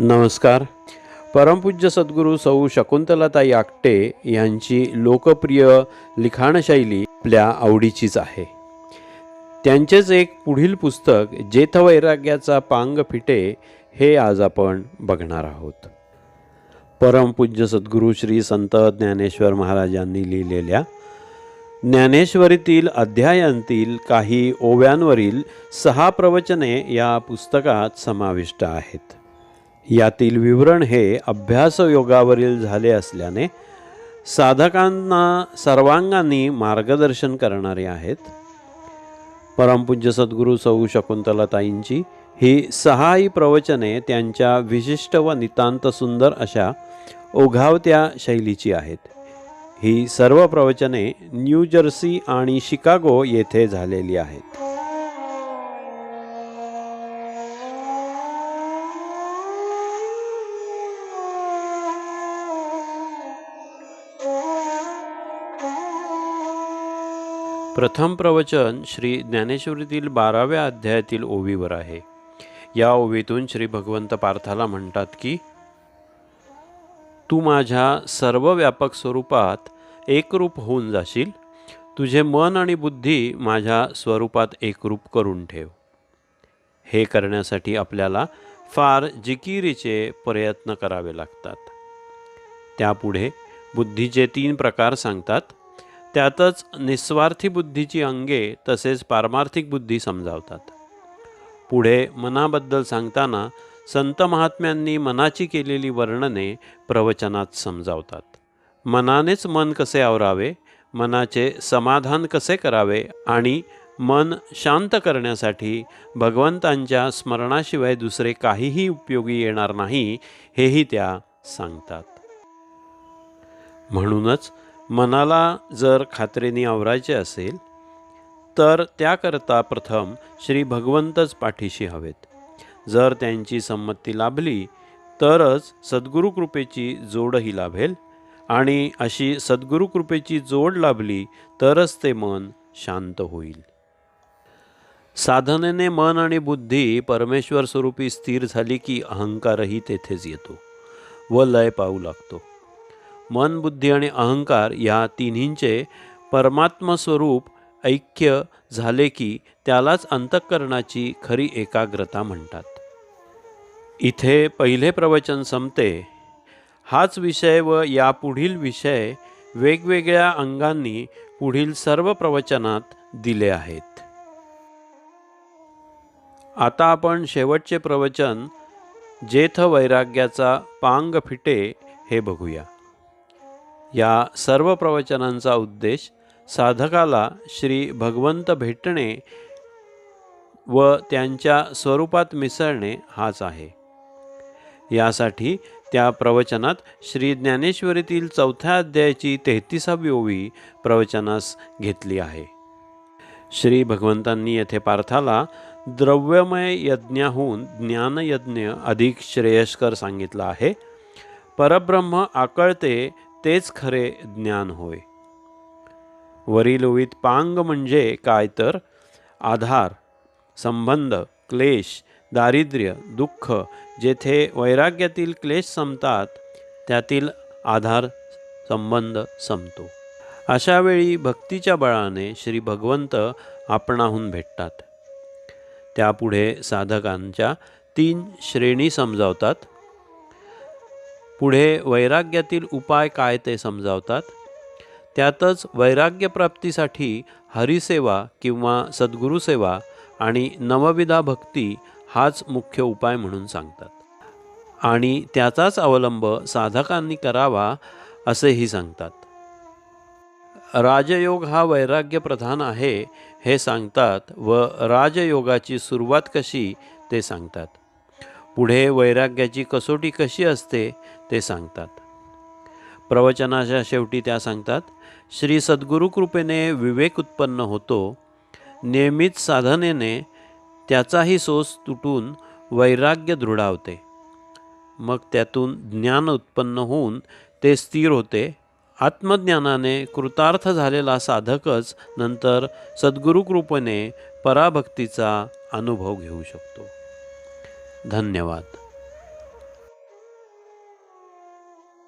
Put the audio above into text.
नमस्कार. परमपूज्य सद्गुरू सौ शकुंतलाताई आकटे यांची लोकप्रिय लिखाणशैली आपल्या आवडीचीच आहे. त्यांचेच एक पुढील पुस्तक जेथ वैराग्याचा पांग फिटे हे आज आपण बघणार आहोत. परमपूज्य सद्गुरू श्री संत ज्ञानेश्वर महाराजांनी लिहिलेल्या ज्ञानेश्वरीतील अध्यायांतील काही ओव्यांवरील सहा प्रवचने या पुस्तकात समाविष्ट आहेत. यातील विवरण हे अभ्यासयोगावरील झाले असल्याने साधकांना सर्वांगांनी मार्गदर्शन करणारे आहेत. परमपूज्य सद्गुरू सौ शकुंतलाताईंची ही सहाही प्रवचने त्यांच्या विशिष्ट व नितांत सुंदर अशा ओघावत्या शैलीची आहेत. ही सर्व प्रवचने न्यूजर्सी आणि शिकागो येथे झालेली आहेत. प्रथम प्रवचन श्री ज्ञानेश्वरीतील बाराव्या अध्यायातील ओवीवर आहे. या ओवीतून श्री भगवंत पार्थाला म्हणतात की तू माझ्या सर्व व्यापक स्वरूपात एकरूप होऊन जाशील. तुझे मन आणि बुद्धी माझ्या स्वरूपात एकरूप करून ठेव. हे करण्यासाठी आपल्याला फार जिकिरीचे प्रयत्न करावे लागतात. त्यापुढे बुद्धीचे तीन प्रकार सांगतात. त्यातच निस्वार्थी बुद्धीची अंगे तसेच पारमार्थिक बुद्धी समजावतात. पुढे मनाबद्दल सांगताना संत महात्म्यांनी मनाची केलेली वर्णने प्रवचनात समजावतात. मनानेच मन कसे आवरावे मनाचे समाधान कसे करावे आणि मन शांत करण्यासाठी भगवंतांच्या स्मरणाशिवाय दुसरे काहीही उपयोगी येणार नाही हेही त्या सांगतात. म्हणूनच मनाला जर खात्रीने आवरायचे असेल तर त्याकरता प्रथम श्री भगवंतच पाठीशी हवेत. जर त्यांची संमती लाभली तरच सद्गुरुकृपेची जोडही लाभेल. आणि अशी सद्गुरुकृपेची जोड लाभली तरच ते मन शांत होईल. साधनेने मन आणि बुद्धी परमेश्वर स्वरूपी स्थिर झाली की अहंकारही तेथेच येतो व लय पाहू लागतो. मन बुद्धी आणि अहंकार या तिन्हींचे परमात्मस्वरूप ऐक्य झाले की त्यालाच अंतःकरणाची खरी एकाग्रता म्हणतात. इथे पहिले प्रवचन संपते हाच विषय व यापुढील विषय वेगवेगळ्या अंगांनी पुढील सर्व प्रवचनात दिले आहेत. आता आपण शेवटचे प्रवचन जेथ वैराग्याचा पांग फिटे हे बघूया. या सर्व प्रवचनांचा उद्देश साधकाला श्री भगवंत भेटणे व त्यांच्या स्वरूपात मिसळणे हाच आहे. यासाठी त्या प्रवचनात श्री ज्ञानेश्वरीतील चौथ्या अध्यायाची तेहतीसावी ओवी प्रवचनास घेतली आहे. श्री भगवंतांनी येथे पार्थाला द्रव्यमय यज्ञाहून ज्ञानयज्ञ अधिक श्रेयस्कर सांगितलं आहे. परब्रह्म आकळते तेच खरे ज्ञान होय. वरील ओवीत पांग म्हणजे काय तर? आधार संबंध क्लेश दारिद्र्य दुःख जेथे वैराग्यातील क्लेश संपतात त्यातील आधार संबंध संपतो. अशा वेळी भक्तीच्या बळाने श्री भगवंत आपणाहून भेटतात. त्यापुढे साधकांच्या तीन श्रेणी समजावतात. पुढे वैराग्यातील उपाय काय ते समजावतात. त्यातच वैराग्यप्राप्तीसाठी हरिसेवा किंवा सद्गुरुसेवा आणि नवविधा भक्ती हाच मुख्य उपाय म्हणून सांगतात. आणि त्याचाच अवलंब साधकांनी करावा असेही सांगतात. राजयोग हा वैराग्य प्रधान आहे हे सांगतात व राजयोगाची सुरुवात कशी ते सांगतात. पुढे वैराग्याची कसोटी कशी असते ते सांगतात. प्रवचनाच्या शेवटी त्या सांगतात श्री सद्गुरुकृपेने विवेक उत्पन्न होतो. नियमित साधनेने त्याचाही सोस तुटून वैराग्य दृढावते. मग त्यातून ज्ञान उत्पन्न होऊन ते स्थिर होते. आत्मज्ञानाने कृतार्थ झालेला साधकच नंतर सद्गुरुकृपेने पराभक्तीचा अनुभव घेऊ शकतो. धन्यवाद.